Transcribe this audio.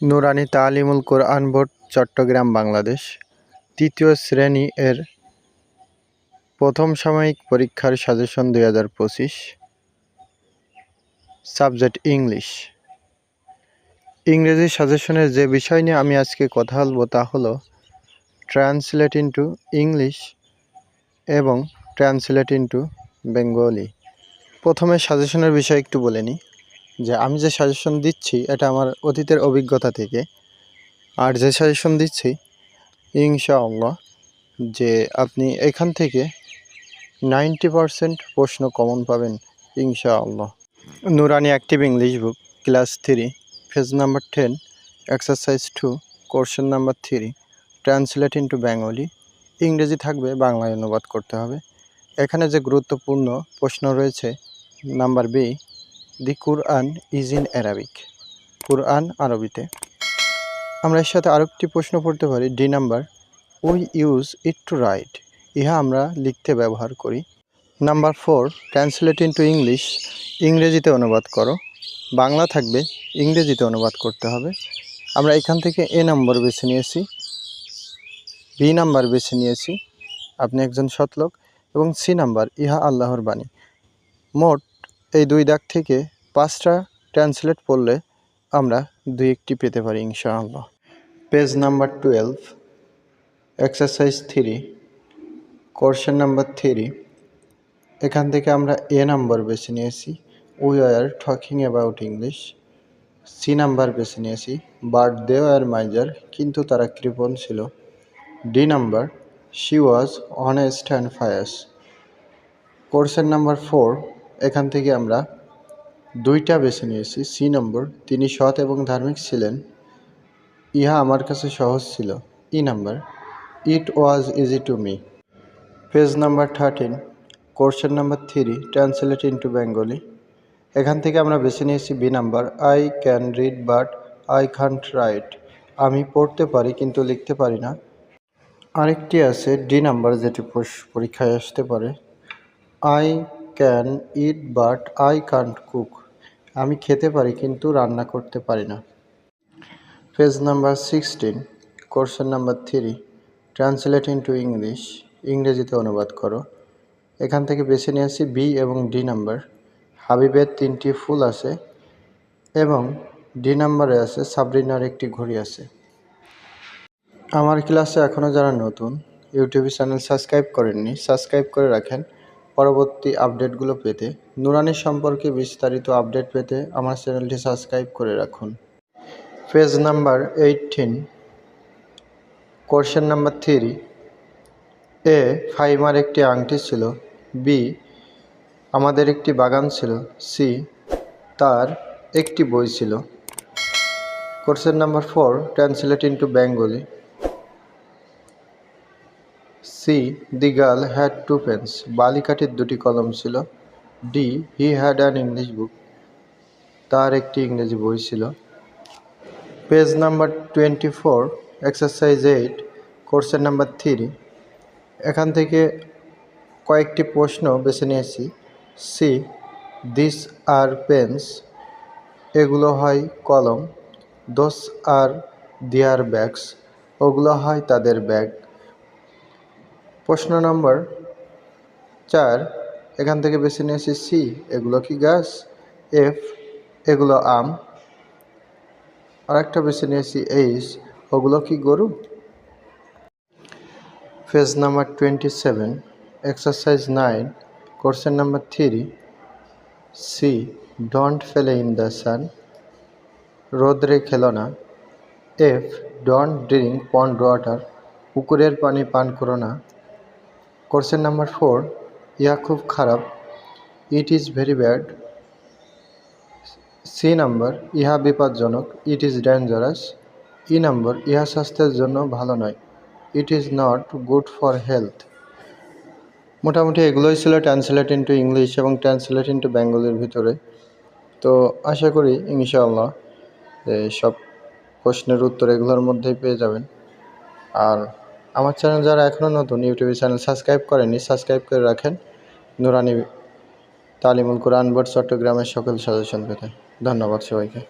নুরানি Talimul Quran board, Chattogram, Bangladesh. তৃতীয় শ্রেণি এর প্রথম সাময়িক পরীক্ষার সাজেশন দুই হাজার পঁচিশ। Subject English. ইংরেজি সাজেশনের যে বিষয় নিয়ে আমি আজকে কথা বলব তা হলো ট্রান্সলেট ইন্টু ইংলিশ এবং ট্রান্সলেট ইন্টু বেঙ্গলি। প্রথমে সাজেশনের বিষয় একটু বলে নিই। যে আমি যে সাজেশন দিচ্ছি, এটা আমার অতীতের অভিজ্ঞতা থেকে। আর যে সাজেশন দিচ্ছি, ইনশাআল্লাহ, যে আপনি এখান থেকে নাইনটি পারসেন্ট প্রশ্ন কমন পাবেন, ইনশাআল্লাহ। Noorani active English book class three page number ten exercise two question number three translate into Bengali ইংরেজি থাকবে, বাংলায় অনুবাদ করতে হবে। এখানে যে গুরুত্বপূর্ণ প্রশ্ন রয়েছে number B the Quran is in Arabic Quran আরবিতে আমরা এর সাথে আরেকটি প্রশ্ন পড়তে পারি D number we use it to write ইহা আমরা লিখতে ব্যবহার করি। Number four translate into English ইংরেজিতে অনুবাদ করো। বাংলা থাকবে, ইংরেজিতে অনুবাদ করতে হবে। আমরা এখান থেকে এ নাম্বার বেছে নিয়েছি। বি নাম্বার বেছে নিয়েছি। আপনি একজন সৎলোক এবং সি নাম্বার ইহা আল্লাহর বাণী। মোট এই দুই দাগ থেকে পাঁচটা ট্রান্সলেট পড়লে আমরা দুই একটি পেতে পারি, ইনশাআল্লাহ। Page number twelve, exercise three, question number three. এখান থেকে আমরা এ নাম্বার বেছে নিয়েছি, we are talking about English. C number বেছে নিয়েছি, বাট দে আর মাইজার, কিন্তু তারা কৃপণ ছিল। D number, she was honest and fierce. কোর্সের নাম্বার ফোর এখান থেকে আমরা দুইটা বেছে নিয়েছি, সি নম্বর। তিনি সৎ এবং ধার্মিক ছিলেন। ইহা আমার কাছে সহজ ছিল। E number, it was easy to me. Page number thirteen, কোর্সের number three, translate into Bengali. এখান থেকে আমরা বেছে নিয়েছি B number, I can read but I can't write. আমি পড়তে পারি কিন্তু লিখতে পারি না। আরেকটি আছে, ডি নাম্বার, যেটি পরীক্ষায় আসতে পারে। I can eat but I can't cook আমি খেতে পারি, কিন্তু রান্না করতে পারি না। পেজ নাম্বার সিক্সটিন কোর্সের number three translate into English ইংরেজিতে অনুবাদ করো। এখান থেকে বেছে নিয়েছি বি এবং ডি নাম্বার হাবিবের তিনটি ফুল আছে এবং ডি নাম্বারে আছে সাবরিনার একটি ঘড়ি আছে। আমার ক্লাসে এখনও যারা নতুন, ইউটিউব চ্যানেল সাবস্ক্রাইব করেননি, সাবস্ক্রাইব করে রাখেন। পরবর্তী আপডেটগুলো পেতে নুরানি সম্পর্কে বিস্তারিত আপডেট পেতে আমার চ্যানেলটি সাবস্ক্রাইব করে রাখুন। Page number eighteen question number three A ফাইমার একটি আংটি ছিল, বি আমাদের একটি বাগান ছিল, সি তার একটি বই ছিল। কোর্সের number four translate into Bengali C the girl had two pens. বালিকাটির দুটি কলম ছিল। D, he had an English book. তার একটি ইংরেজি বই ছিল। Page number twenty four exercise eight, কোর্সের নাম্বার থ্রি। এখান থেকে কয়েকটি প্রশ্ন বেছে নিয়েছি। C, this are pens. এগুলো হয় কলম। দোস আর দিয়ার ব্যাগস। ওগুলো হয় তাদের ব্যাগ। প্রশ্ন নম্বর চার, এখান থেকে বেছে নিয়েছি সি এগুলো কি গাছ? এফ এগুলো আম। আরেকটা বেছে নিয়েছি এইচ ওগুলো কি গরু? Page number twenty seven exercise nine কোর্সের number three C don't play in the sun রোদ্রে খেলো না। F don't drink pond water পুকুরের পানি পান করো না। কোর্সের নাম্বার ফোর ইহা খুব খারাপ। It is very bad C number ইহা বিপজ্জনক। It is dangerous E number ইহা স্বাস্থ্যের জন্য ভালো নয়। It is not good for health মোটামুটি এগুলোই ছিল ট্রান্সলেট ইন্টু ইংলিশ এবং ট্রান্সলেট ইন্টু বেঙ্গলির ভিতরে। তো আশা করি, ইনশাআল্লাহ সব প্রশ্নের উত্তর এগুলোর মধ্যেই পেয়ে যাবেন। আর আমার চ্যানেল যারা এখনও নতুন ইউটিউব চ্যানেল সাবস্ক্রাইব করেনি সাবস্ক্রাইব করে রাখেন। নুরানি তালিমুল কোরআন, বোর্ড, চট্টগ্রামের সকল সাজেশন পেতে। ধন্যবাদ সবাইকে।